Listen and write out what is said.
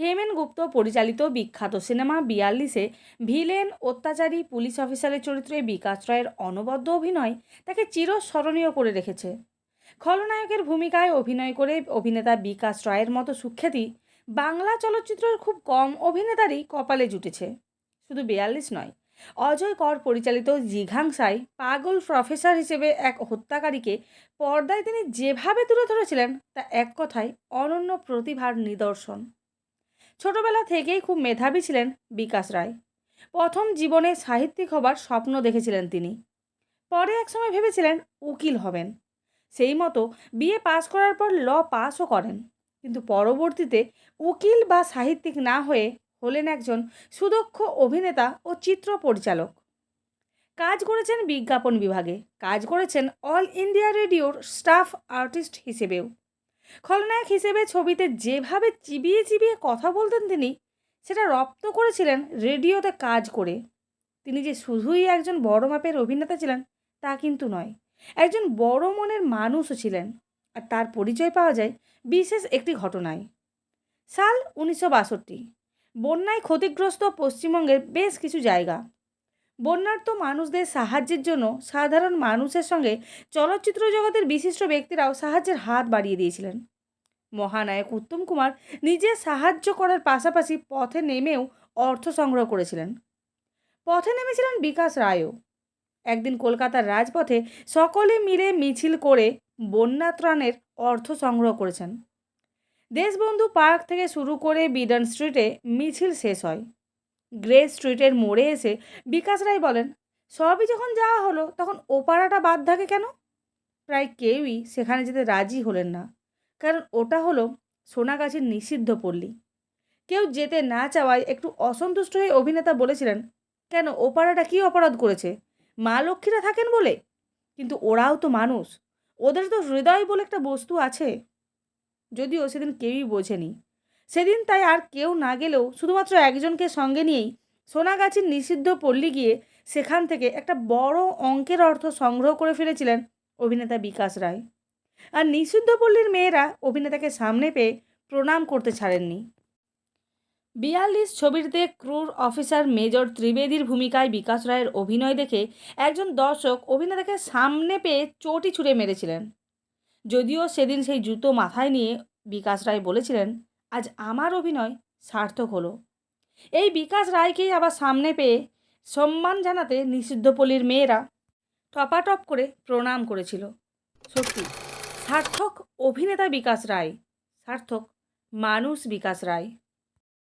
হেমেন গুপ্ত পরিচালিত বিখ্যাত সিনেমা বিয়াল্লিশে ভিলেন অত্যাচারী পুলিশ অফিসারের চরিত্রে বিকাশ রায়ের অনবদ্য অভিনয় তাকে চিরস্মরণীয় করে রেখেছে। খলনায়কের ভূমিকায় অভিনয় করে অভিনেতা বিকাশ রায়ের মতো সুখ্যাতি বাংলা চলচ্চিত্রের খুব কম অভিনেতারই কপালে জুটেছে। শুধু বিয়াল্লিশ নয়, অজয় কর পরিচালিত জিঘাংসায় পাগল প্রফেসর হিসেবে এক হত্যাকারীকে পর্দায় তিনি যেভাবে তুলে ধরেছিলেন তা এক কথায় অনন্য প্রতিভার নিদর্শন। ছোটবেলা থেকেই খুব মেধাবী ছিলেন বিকাশ রায়। প্রথম জীবনে সাহিত্যিক হবার স্বপ্ন দেখেছিলেন তিনি। পরে একসময় ভেবেছিলেন উকিল হবেন। সেই মতো বিএ পাস করার পর ল পাসও করেন। কিন্তু পরবর্তীতে উকিল বা সাহিত্যিক না হয়ে হলেন একজন সুদক্ষ অভিনেতা ও চিত্র পরিচালক। কাজ করেছেন বিজ্ঞাপন বিভাগে। কাজ করেছেন অল ইন্ডিয়া রেডিওর স্টাফ আর্টিস্ট হিসেবেও। খলনায়ক হিসেবে ছবিতে যেভাবে চিবিয়ে চিবিয়ে কথা বলতেন তিনি, সেটা রপ্ত করেছিলেন রেডিওতে কাজ করে। তিনি যে শুধুই একজন বড় মাপের অভিনেতা ছিলেন, তা কিন্তু নয়। একজন বড় মনের মানুষও ছিলেন আর তার পরিচয় পাওয়া যায় বিশেষ একটি ঘটনায়। সাল উনিশশো বাষট্টি, বন্যায় ক্ষতিগ্রস্ত পশ্চিমবঙ্গের বেশ কিছু জায়গা। বন্যার্ত মানুষদের সাহায্যের জন্য সাধারণ মানুষের সঙ্গে চলচ্চিত্র জগতের বিশিষ্ট ব্যক্তিরাও সাহায্যের হাত বাড়িয়ে দিয়েছিলেন। মহানায়ক উত্তম কুমার নিজে সাহায্য করার পাশাপাশি পথে নেমেও অর্থ সংগ্রহ করেছিলেন। পথে নেমেছিলেন বিকাশ রায়ও। একদিন কলকাতার রাজপথে সকলে মিলে মিছিল করে বন্যা ত্রাণের অর্থ সংগ্রহ করেছেন। দেশবন্ধু পার্ক থেকে শুরু করে বিডন স্ট্রিটে মিছিল শেষ হয়। গ্রে স্ট্রিটের মোড়ে এসে বিকাশ রায় বলেন, সবই যখন যাওয়া হলো, তখন ওপারাটা বাদ থাকে কেন? প্রায় কেউই সেখানে যেতে রাজি হলেন না, কারণ ওটা হলো সোনাগাছির নিষিদ্ধ পল্লী। কেউ যেতে না চাওয়ায় একটু অসন্তুষ্ট হয়ে অভিনেতা বলেছিলেন, কেন ওপারাটা কী অপরাধ করেছে? মা লক্ষ্মীরা থাকেন বলে? কিন্তু ওরাও তো মানুষ, ওদের তো হৃদয় বলে একটা বস্তু আছে। যদিও সেদিন কেউই বোঝেনি। সেদিন তাই আর কেউ না গেলেও শুধুমাত্র একজনকে সঙ্গে নিয়েই সোনাগাছির নিষিদ্ধ পল্লী গিয়ে সেখান থেকে একটা বড় অঙ্কের অর্থ সংগ্রহ করে ফেলেছিলেন অভিনেতা বিকাশ রায়। আর নিষিদ্ধ পল্লীর মেয়েরা অভিনেতাকে সামনে পেয়ে প্রণাম করতে ছাড়েননি। বিয়াল্লিশ ছবিটিতে ক্রুর অফিসার মেজর ত্রিবেদীর ভূমিকায় বিকাশ রায়ের অভিনয় দেখে একজন দর্শক অভিনেতাকে সামনে পেয়ে চটি ছুঁড়ে মেরেছিলেন। যদিও সেদিন সেই জুতো মাথায় নিয়ে বিকাশ রায় বলেছিলেন আজ আমার অভিনয় সার্থক হলো। এই বিকাশ রায়কেই আবার সামনে পেয়ে সম্মান জানাতে নিষিদ্ধপল্লীর মেয়েরা টপাটপ করে প্রণাম করেছিল। সত্যি, সার্থক অভিনেতা বিকাশ রায়, সার্থক মানুষ বিকাশ রায়।